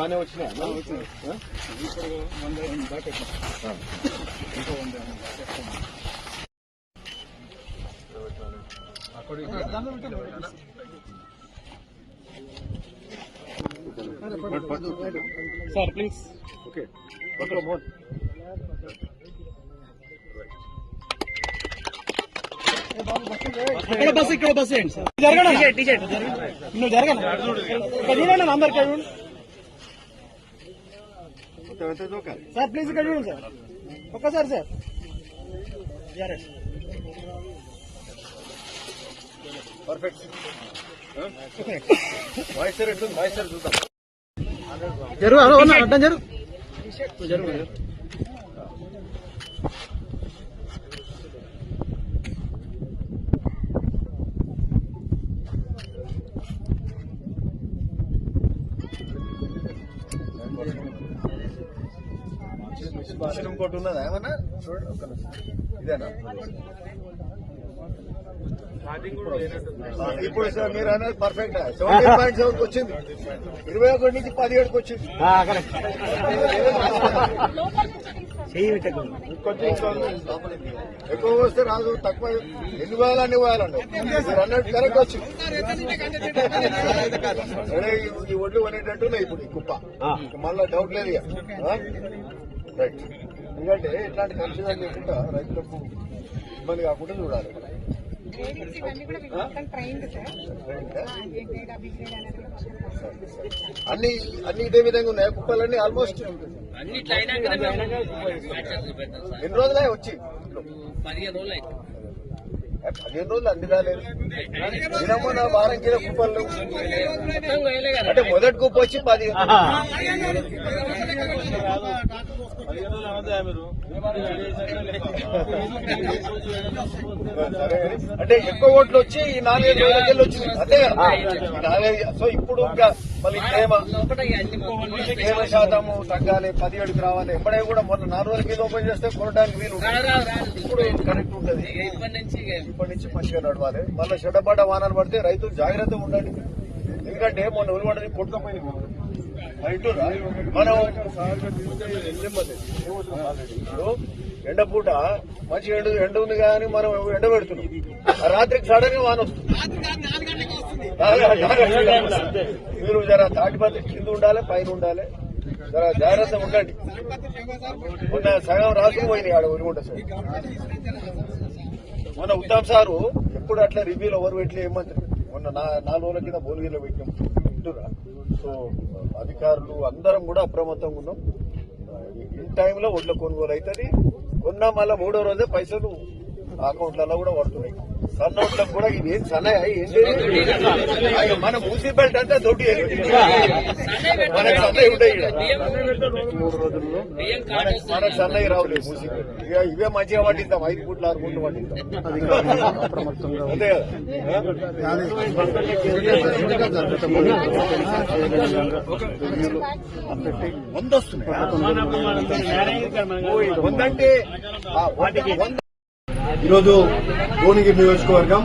బాగానే వచ్చినాయి. Sir please okay. మోన్ ఇక్కడ బస్ ఇక్కడ బస్ ఏంటి సార్. జరగండి? నువ్వు జరగండి ఇక్కడ చూడండి అందరు ఇక్కడ చూడండి సార్ ప్లీజ్ ఇక్కడ చూడండి సార్ ఒక్కసారి సార్ జరగండి పర్ఫెక్ట్ వాయిస్ ఎట్లుంది వాయిస్ చూద్దాం జరుగు అలా ఉన్నా అడ్డం జరుగు జరుగు మిషన్ ఇంకోటి ఉన్నదా ఏమన్నా? చూడండి ఒక్క. ఇదేనా? ఇప్పుడు సార్ మీరు అనేది పర్ఫెక్ట్ సెవెంటీన్ పాయింట్ సెవెన్ వచ్చింది. ఇరవై ఒకటి నుంచి పదిహేడుకి వచ్చింది. ఎక్కువ వస్తే రాదు తక్కువ ఎన్ని వేయాలి అన్ని వేయాలండి మీరు అన్నట్టు కరెక్ట్ వచ్చింది. ఈ- ఒడ్లు కొనేటట్టున్నాయి ఇప్పుడు ఈ కుప్ప. మళ్ళీ డౌట్ లేదు? రైట్ ఎందుకంటే ఇట్లాంటి కన్ఫ్యూజన్ లేకుండా రైతులకు ఇబ్బంది కాకుండా చూడాలి. అన్ని అన్ని ఇదే విధంగా ఉన్నాయి. కుప్పలన్నీ ఆల్మోస్ట్ ఎన్ని రోజులే వచ్చి? పదిహేను రోజులు పదిహేను అన్ని రాలేదు. దినము నా వారం కిలో కుప్పలు అంటే మొదటి కుప్ప వచ్చి పదిహేను అంటే ఎక్కువ ఓట్లు వచ్చి ఈ నాలుగైదు రోజులకెళ్ళి వచ్చింది. అంతే కదా సో ఇప్పుడు మళ్ళీ ప్రేమ ప్రేమ శాతము తగ్గాలి పదిహేడుకి రావాలి. ఎప్పుడే కూడా మొన్న నాలుగు వేల మీద ఓపెన్ చేస్తే కొనడానికి వీలు ఇప్పుడు కరెక్ట్ ఉంటుంది ఇప్పటి నుంచి మంచిగా నడవాలి. మళ్ళీ చెడ్డపాట వానలు పడితే రైతులు జాగ్రత్తగా ఉండండి. ఎందుకంటే మొన్న ఉల్లిపడ్డది కొట్టుకపోయింది మనం ఎండపూట మంచి ఎండ ఎండ ఉంది కానీ మనం ఎండ పెడుతున్నాం. రాత్రికి సడన్గా వాన వస్తుంది. మీరు జర తాటిపత్రి కింద ఉండాలి పైన ఉండాలి. జర జాగ్రత్త ఉండండి. మొన్న సగం రాసుకుపోయింది ఆడ ఉరిగుంట సార్ మొన్న ఉత్తమ్ సారు ఎప్పుడు అట్లా రివ్యూలు ఎవరు పెట్టలే ఏమంటారు మొన్న నా- నాలుగు రోజుల కింద భువనగిరిలో పెట్టాం వింటురా సో అధికారులు అందరం కూడా అప్రమత్తంగా ఉన్నాం. ఇన్ టైంలో ఒడ్ల కొనుగోలు అవుతుంది. కొన్నా మళ్ళీ మూడో రోజే పైసలు అకౌంట్లలో కూడా పడుతున్నాయి. సన్న ఓట్లకు కూడా ఇది ఏం సన్న ఏంటి అయ్యో, మన మూసీ బెల్ట్ అంటే దొడ్డి మనకి సన్నయ్య ఉంటాయి. మూడు రోజుల్లో మనకి- సన్నయ్య రావులే మూసీ బెల్ట్ ఇక ఇవే మంచిగా పట్టిద్దాం ఐదు పూట్లు ఆరు పూట్లు పట్టిద్దాం అంతే కదా? వంద వస్తున్నాయి. వందంటే వంద ఈరోజు భువనగిరి నియోజకవర్గం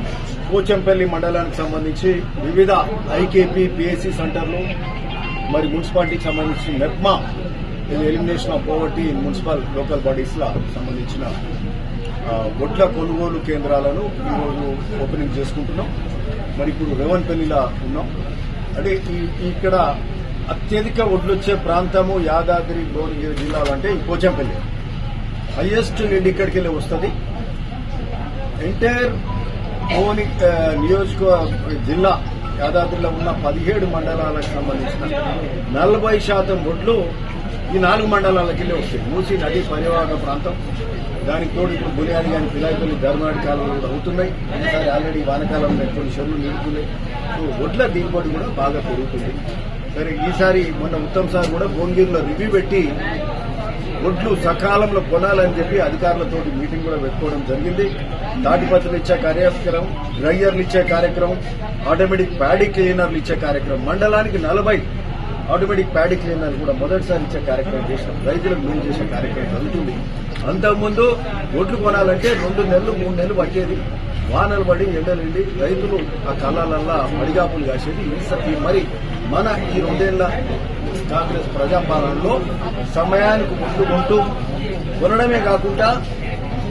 పోచంపల్లి మండలానికి సంబంధించి వివిధ ఐకేపీ పిఎస్సి సెంటర్లు మరి మున్సిపాలిటీకి సంబంధించి MEPMA elimination of poverty in municipal local బాడీస్లా సంబంధించిన ఆ, ఒడ్ల కొనుగోలు కేంద్రాలను ఈరోజు ఓపెనింగ్ చేసుకుంటున్నాం. మరి ఇప్పుడు రేవన్పల్లిలా ఉన్నాం. అంటే ఇక్కడ అత్యధిక ఒడ్లొచ్చే ప్రాంతము యాదాద్రి భువనగిరి జిల్లాలు అంటే ఈ పోచంపల్లి. హైయెస్ట్ లీడ్ ఇక్కడికి వెళ్ళి వస్తుంది. ఎంటైర్ భువని నియోజక జిల్లా యాదాద్రిలో ఉన్న పదిహేడు మండలాలకు సంబంధించిన నలభై శాతం ఒడ్లు ఈ నాలుగు మండలాలకు వెళ్ళి వస్తాయి. మూసి నది పరివాహక ప్రాంతం దానికి తోడు ఇప్పుడు బునియాడి కానీ పిలాయిపల్లి ధర్మాడి కాలంలో కూడా అవుతున్నాయి. ఒకసారి ఆల్రెడీ వానకాలంలో కొన్ని చెరువులు నిలుపుతున్నాయి సో ఒడ్ల దిగుబడి కూడా బాగా పెరుగుతుంది. సరే ఈసారి మొన్న ఉత్తమ్ సార్ కూడా భువనగిరిలో రివ్యూ పెట్టి ఒడ్లు సకాలంలో కొనాలని చెప్పి అధికారులతో మీటింగ్ కూడా పెట్టుకోవడం జరిగింది. తాటిపత్రులు ఇచ్చే కార్యక్రమం డ్రైయర్లు ఇచ్చే కార్యక్రమం ఆటోమేటిక్ ప్యాడీ క్లీనర్లు ఇచ్చే కార్యక్రమం. మండలానికి నలభై ఆటోమేటిక్ ప్యాడీ క్లీనర్లు కూడా మొదటిసారి ఇచ్చే కార్యక్రమం చేసినాం. రైతులకు మేలు చేసే కార్యక్రమం జరుగుతుంది. అంతకుముందు ఒడ్లు కొనాలంటే రెండు నెలలు మూడు నెలలు పట్టేది. వానలు పడి ఎండలుండి రైతులు ఆ కళ్ళాలల్లా మడిగాపులు కాసేది. ఈ మరి మన ఈ రెండేళ్ళ కాంగ్రెస్ ప్రజాపాలనలో సమయానికి ముట్టుకుంటూ కొనడమే కాకుండా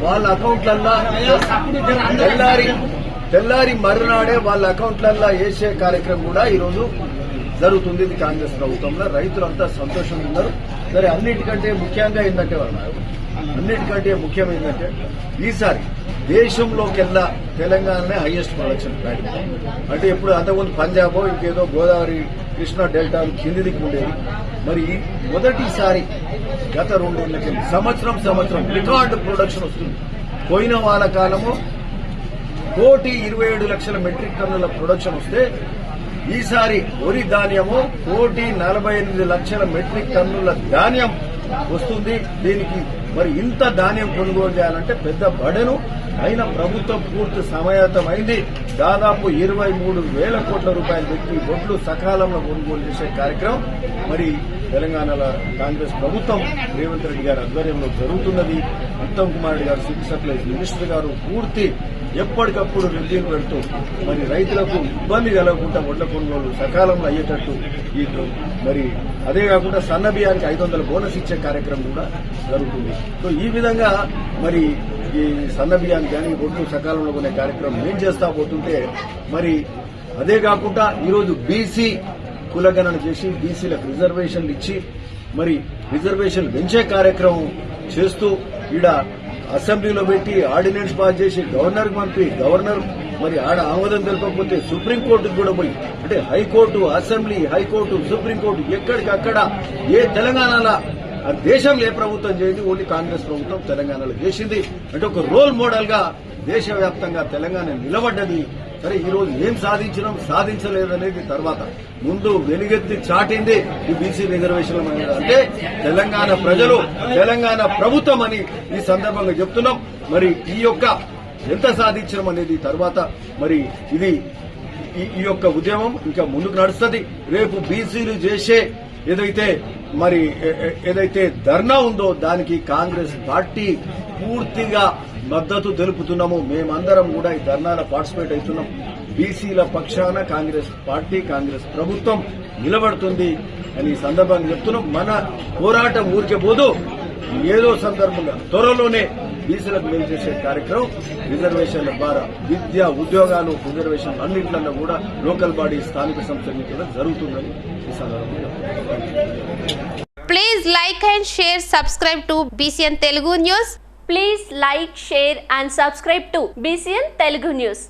వాళ్ళ అకౌంట్లల్లో తెల్లారి తెల్లారి మరునాడే వాళ్ళ అకౌంట్లల్లో వేసే కార్యక్రమం కూడా ఈరోజు జరుగుతుంది. ఇది కాంగ్రెస్ ప్రభుత్వంలో. రైతులంతా సంతోషంగా ఉన్నారు. సరే అన్నిటికంటే ముఖ్యంగా ఏంటంటే వాళ్ళ అన్నిటికంటే ముఖ్యమైందంటే ఈసారి దేశంలోకెల్లా తెలంగాణనే హైయెస్ట్ ప్రొడక్షన్ ప్లాంట్ అంటే ఇప్పుడు అంతకుముందు పంజాబ్ ఇంకేదో గోదావరి కృష్ణా డెల్టా కింది ఉండేది మరి మొదటిసారి గత రెండేళ్ళకి సంవత్సరం సంవత్సరం రికార్డు ప్రొడక్షన్ వస్తుంది. పోయిన వాళ్ళ కాలము కోటి ఇరవై ఏడు లక్షల మెట్రిక్ టన్నుల ప్రొడక్షన్ వస్తే ఈసారి వరి ధాన్యము కోటి నలభై ఎనిమిది లక్షల మెట్రిక్ టన్నుల ధాన్యం వస్తుంది. దీనికి మరి ఇంత ధాన్యం కొనుగోలు చేయాలంటే పెద్ద బడను. అయినా ప్రభుత్వం పూర్తి సమాయత్తమైంది. దాదాపు ఇరవై మూడు వేల కోట్ల రూపాయలు పెట్టి ఒడ్లు సకాలంలో కొనుగోలు చేసే కార్యక్రమం మరి తెలంగాణలో కాంగ్రెస్ ప్రభుత్వం రేవంత్ రెడ్డి గారి ఆధ్వర్యంలో జరుగుతున్నది. ఉత్తమ్ కుమార్ రెడ్డి గారు సివిల్ సప్లైస్ మినిస్టర్ గారు పూర్తి ఎప్పటికప్పుడు రివ్యూలు పెడుతూ మరి రైతులకు ఇబ్బంది కలగకుండా ఒడ్ల కొనుగోలు సకాలంలో అయ్యేటట్టు ఈ మరి అదే కాకుండా సన్న బియ్యానికి ఐదు వందల బోనస్ ఇచ్చే కార్యక్రమం కూడా జరుగుతుంది. సో ఈ విధంగా మరి ఈ సన్నబియ్యాన్ని కానీ ఒడ్లు సకాలంలో కొనే కార్యక్రమం ఏం చేస్తా పోతుంటే మరి అదే కాకుండా ఈరోజు బీసీ కులగణన చేసి బీసీలకు రిజర్వేషన్లు ఇచ్చి మరి రిజర్వేషన్ పెంచే కార్యక్రమం చేస్తూ ఈడ అసెంబ్లీలో పెట్టి ఆర్డినెన్స్ పాస్ చేసి గవర్నర్ పంపి గవర్నర్ మరి ఆడ ఆమోదం తెలపకపోతే సుప్రీంకోర్టుకు కూడా పోయి అంటే హైకోర్టు అసెంబ్లీ హైకోర్టు సుప్రీంకోర్టు ఎక్కడికక్కడ ఏ తెలంగాణలో ఆ దేశంలో ఏ ప్రభుత్వం చేయండి ఓన్లీ కాంగ్రెస్ ప్రభుత్వం తెలంగాణలో చేసింది. అంటే ఒక రోల్ మోడల్గా దేశవ్యాప్తంగా తెలంగాణ నిలబడ్డది. సరే ఈ రోజు ఏం సాధించడం సాధించలేదనేది తర్వాత. ముందు వెలుగెత్తి చాటింది ఈ బీసీ రిజర్వేషన్ అంటే తెలంగాణ ప్రజలు తెలంగాణ ప్రభుత్వం అని ఈ సందర్భంగా చెప్తున్నాం. మరి ఈ యొక్క ఎంత సాధించడం అనేది తర్వాత మరి ఇది ఈ- ఈ యొక్క ఉద్యమం ఇంకా ముందుకు నడుస్తుంది. రేపు బీసీలు చేసే ఏదైతే మరి ఏ- ఏదైతే ధర్నా ఉందో దానికి కాంగ్రెస్ పార్టీ పూర్తిగా మద్దతు తెలుపుతున్నాము. మేమందరం కూడా ఈ ధర్నాలో పార్టిసిపేట్ అవుతున్నాం. బీసీల పక్షాన కాంగ్రెస్ పార్టీ కాంగ్రెస్ ప్రభుత్వం నిలబడుతుంది అని ఈ సందర్భంగా చెప్తున్నాం. మన పోరాటం ఊరికే పోదు. ఏదో సందర్భంగా త్వరలోనే బీసీలకు మేలు చేసే కార్యక్రమం రిజర్వేషన్ల ద్వారా విద్య ఉద్యోగాలు రిజర్వేషన్ అన్నింటిలో కూడా లోకల్ బాడీ స్థానిక సంస్థలకి కూడా జరుగుతుందని ఈ please like and share subscribe to BCN Telugu news please like share and subscribe to BCN Telugu news